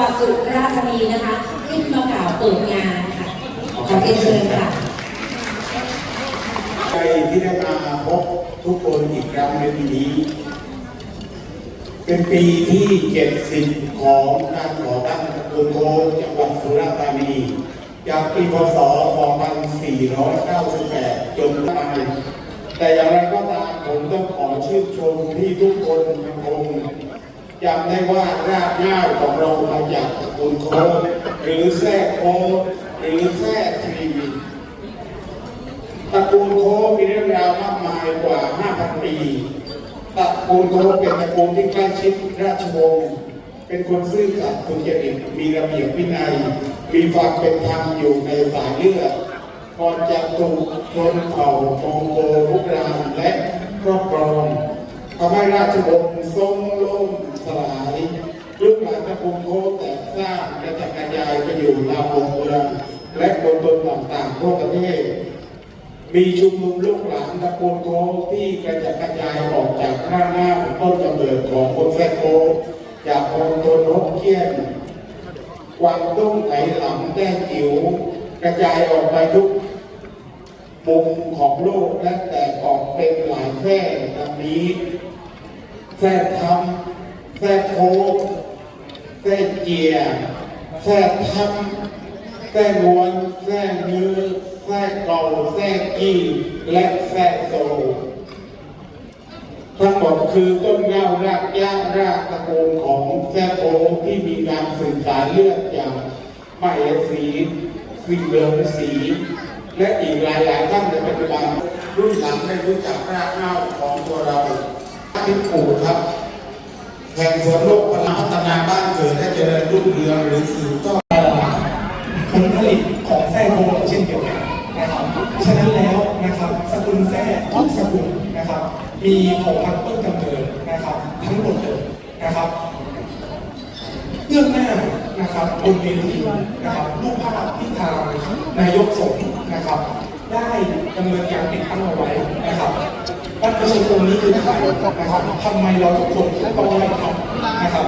วัดสุราษฎร์ธานีนะคะ ขึ้นมากล่าวเปิดงานค่ะ ขอเรียนเชิญค่ะใจที่ได้มาพบทุกคนอีกครั้งในปีนี้ เป็นปีที่ 70 ของการก่อตั้งตระกูลโคจังหวัดสุราษฎร์ธานีจากปีพศ 2498 จนมาแต่อย่างไรก็ตามผมต้องขอชื่นชมที่ทุกคนยังคง จำได้ว่ารากง้าของเรามาจากตระกูลโคหรือแท้โคหรือแท้ทรีตระกูลโคมีเรื่องราวมากมายกว่า 5,000 ปีตระกูลโคเป็นตระกูลที่ใกล้ชิดราชวงศ์เป็นคนซื่อสัตย์สุจริตมีระเบียบวินัย มีความเป็นธรรมอยู่ในสายเลือดก่อนจะถูกชนเผ่ามองโกลุกรามและครอบครองทำให้ราชวงศ์ทรงล่มสล ลูกหลานตระกูลโคแตกสร้างกระจักระจายไปอยู่ราวงเมืองและบนตนต่างๆทั่วประเทศ มีชุมนุมลูกหลานตระกูลโคที่กระจัดกระจายออกจากหน้าหน้าต้นกำเนิดของคนแท้โคจากคนตนฮกเกี้ยนกวางตุ้งไหหลำแต้จิ๋วกระจายออกไปทุกมุมของโลกและแตกออกเป็นหลายแพร่ดังนี้แท้ทำแท้โค้ งแท้เจียแท้ทำแท้มวนแท้ยื้อแท้เก่าแท้กีและแท้โซทั้งหมดคือต้นเงารากหญ้ารากตระกูลของแท้โพที่มีการสืบสานเลือดอย่างไมเหสีสิงเหลิงสี และอีกหลายๆท่านในปัจจุบันรุ่นหลังได้รู้จักรากเง้าของตัวเราที่ปลูกครับ แห่งสวนโลกพัฒนาบ้านเกิดและเจริญรุ่งเรืองหรือสืบทอผลผลิตของแท้โคเช่นเดียวกันนะครับ ฉะนั้นแล้วนะครับสกุลแท้ทุกสกุลนะครับ มีเผ่าพันธุ์ต้นกำเนิดนะครับ ทั้งหมดเลยนะครับเรื่องหน้านะครับบนเวทีนะครับรูปภาพที่ทางนายกสงฆ์นะครับ ได้ดำเนินการติดตั้งเอาไว้นะครับ ชาชนนี้คือใครนะครับทำไมเราทุกคนต้องไหว้ท่านะครับ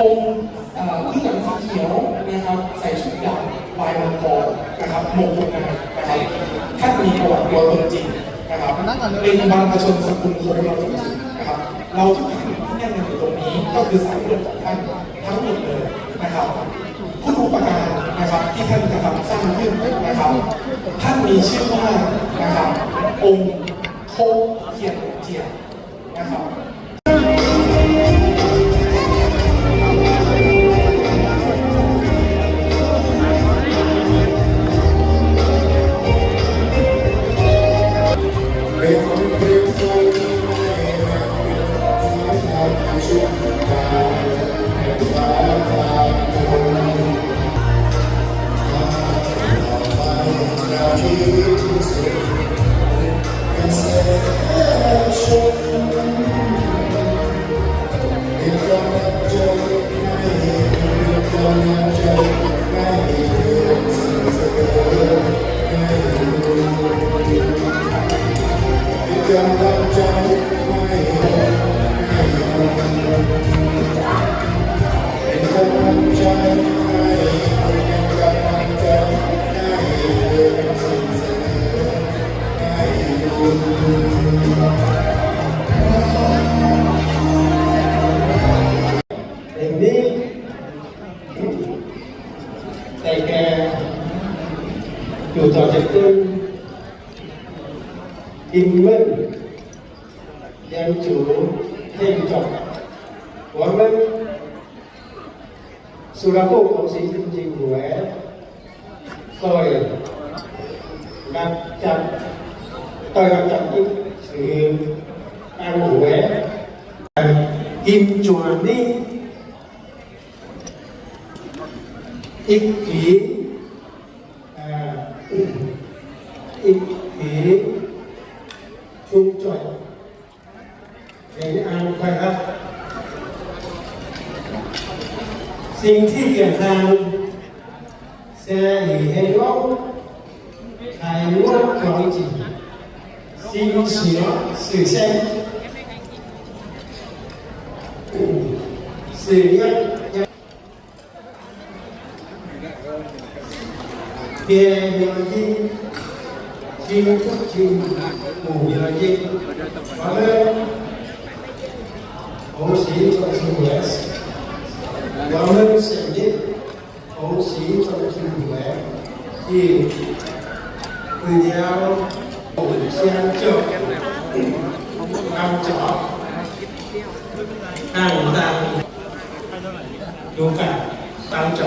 องค์เอ่อที่หลังสีเขียวนะครับ ใส่ชุดดำลายมังกรนะครับมงกุฎนะครับนะครับท่านมีประวัติตัวตนจริงนะครับเป็นบรรพชนสกุลโคเราจริงนะครับ เราทุกท่านที่นั่งกันอยู่ตรงนี้ก็คือสายเลือดของท่านทั้งหมดเลยนะครับผู้อุปการนะครับที่ท่านกระทำสร้างขึ้นนะครับ ท่านมีชื่อว่านะครับองค์โค เทียน ยต่อยรับจัดต่อยรับจัดที่คืออันหวยอิมจวนนี่ ích kỷ ครับ สิ่งที่เกี่ยวทางเสียเห็นว่าขายนวดของจริงสิ่งเสียสื่อเส้นสื่อเงี้ย kia nhờ chi chi phúc chi mù nhờ chi và lên 红旗中心园，我们成立红旗中心园，以为了互相照顾、帮助、让人有感帮助。